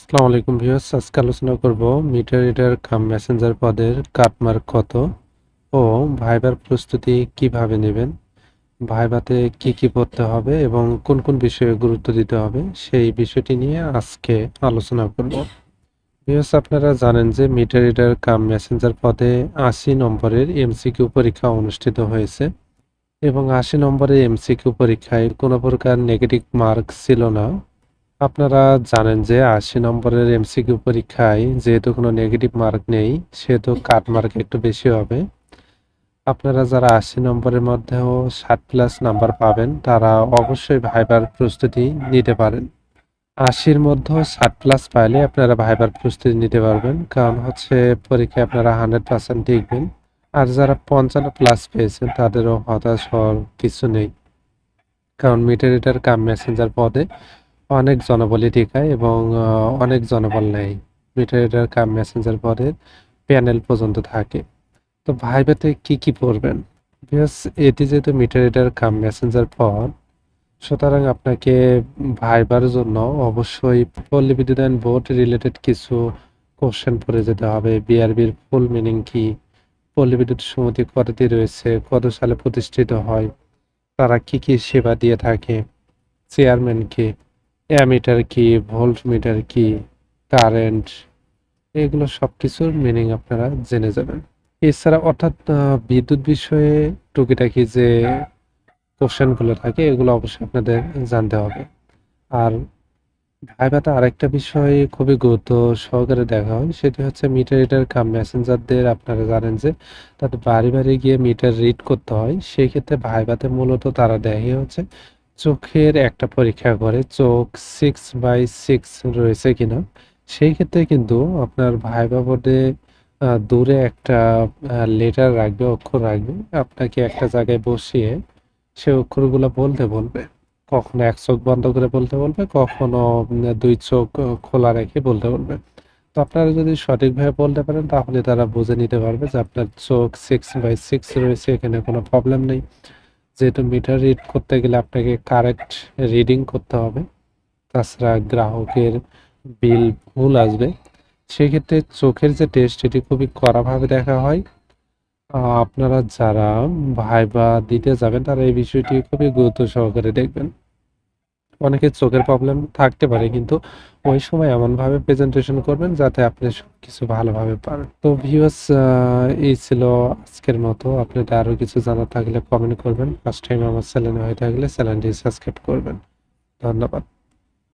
আসসালামু আলাইকুম ভিউয়ার্স, আজকে আলোচনা করব মিটার রিডার কাম মেসেঞ্জার পদের কাটমার্ক কত ও ভাইবার প্রস্তুতি কীভাবে নেবেন ভাইভাতে কি কি পড়তে হবে এবং কোন কোন বিষয়ে গুরুত্ব দিতে হবে সেই বিষয়টি নিয়ে আজকে আলোচনা করব। ভিউয়ার্স, আপনারা জানেন যে মিটার রিডার কাম মেসেঞ্জার পদে আশি নম্বরের এমসিকিউ পরীক্ষা অনুষ্ঠিত হয়েছে এবং আশি নম্বরের এমসিকিউ পরীক্ষায় কোনো প্রকার নেগেটিভ মার্ক ছিল না। আপনারা জানেন যে আশি নম্বরের এমসিকিউ পরীক্ষায় যেহেতু কোনো নেগেটিভ মার্ক নেই, সেহেতু কাট মার্ক একটু বেশি হবে। আপনারা যারা আশি নম্বরের মধ্যেও ষাট প্লাস নাম্বার পাবেন, তারা অবশ্যই ভাইবার প্রস্তুতি নিতে পারেন। আশির মধ্যেও ষাট প্লাস পাইলে আপনারা ভাইবার প্রস্তুতি নিতে পারবেন, কারণ হচ্ছে পরীক্ষায় আপনারা হান্ড্রেড পার্সেন্ট টিকবেন আর যারা পঞ্চান্ন প্লাস পেয়েছেন, তাদেরও হতাশ হওয়ার কিছু নেই। কারণ মিটার রিডার কাম মেসেঞ্জার পদে অনেক জনবলই টিকায় এবং অনেক জনবল নেয়। মিটার কাম মেসেঞ্জার পদের প্যানেল পর্যন্ত থাকে। তো ভাইভাতে কি কি পড়বেন? বিকজ এটি যেহেতু মিটার রিডার কাম মেসেঞ্জার পর সুতরাং আপনাকে ভাইবার জন্য অবশ্যই পল্লী বিদ্যুতায়ন বোর্ড রিলেটেড কিছু কোশ্চেন পড়ে যেতে হবে। বিআরবির ফুল মিনিং কি? পল্লী বিদ্যুৎ সমিতি কতটি রয়েছে? কত সালে প্রতিষ্ঠিত হয়? তারা কি কি সেবা দিয়ে থাকে? চেয়ারম্যান কে অ্যামিটার কি ভোল্ট মিটার কি, কারেন্ট, এগুলো সব কিছুর মিনিং আপনারা জেনে যাবেন। এছাড়া অর্থাৎ বিদ্যুৎ বিষয়ে টুকিটাকি যে কোশ্চেনগুলো থাকে, এগুলো অবশ্যই আপনাদের জানতে হবে। আর ভাইভাতে আরেকটা বিষয় খুবই গুরুত্ব সহকারে দেখা হয়, সেটি হচ্ছে মিটার রিডার কাম মেসেঞ্জারদের আপনারা জানেন যে, তাদের বাড়ি বাড়ি গিয়ে মিটার রিড করতে হয়। সেই ক্ষেত্রে ভাইভাতে মূলত তারা দেখে হচ্ছে চোখের একটা পরীক্ষা করে চোখ সিক্স বাই সিক্স রয়েছে কিনা, সেই ক্ষেত্রে কিন্তু আপনার ভাইবা বোর্ডে দূরে একটা লেটার রাখবে, অক্ষর রাখবে। আপনাকে একটা জায়গায় বসিয়ে সে অক্ষরগুলো বলতে বলবে। কখনো এক চোখ বন্ধ করে বলতে বলবে, কখনো দুই চোখ খোলা রেখে বলতে বলবে। তো আপনারা যদি সঠিকভাবে বলতে পারেন, তাহলে তারা বুঝে নিতে পারবে যে আপনার চোখ সিক্স বাই সিক্স রয়েছে, এখানে কোনো প্রবলেম নেই। যেহেতু মিটার রিড করতে গেলে আপনাকে কারেক্ট রিডিং করতে হবে, তাছাড়া গ্রাহকের বিল ভুল আসবে, সেক্ষেত্রে চোখের যে টেস্ট এটি খুবই কড়াভাবে দেখা হয়। আপনারা যারা ভাইবা দিতে যাবেন, তারা এই বিষয়টি খুবই গুরুত্ব সহকারে দেখবেন। অনেকের চোখের প্রবলেম থাকতে পারে, কিন্তু ওই সময় এমনভাবে প্রেজেন্টেশন করবেন যাতে আপনি কিছু ভালোভাবে পারেন। তো ভিউস এই ছিল আজকের মতো। আপনাদের আরও কিছু জানা থাকলে কমেন্ট করবেন। ফার্স্ট টাইম আমার চ্যানেল হয়ে থাকলে চ্যানেলটি সাবস্ক্রাইব করবেন। ধন্যবাদ।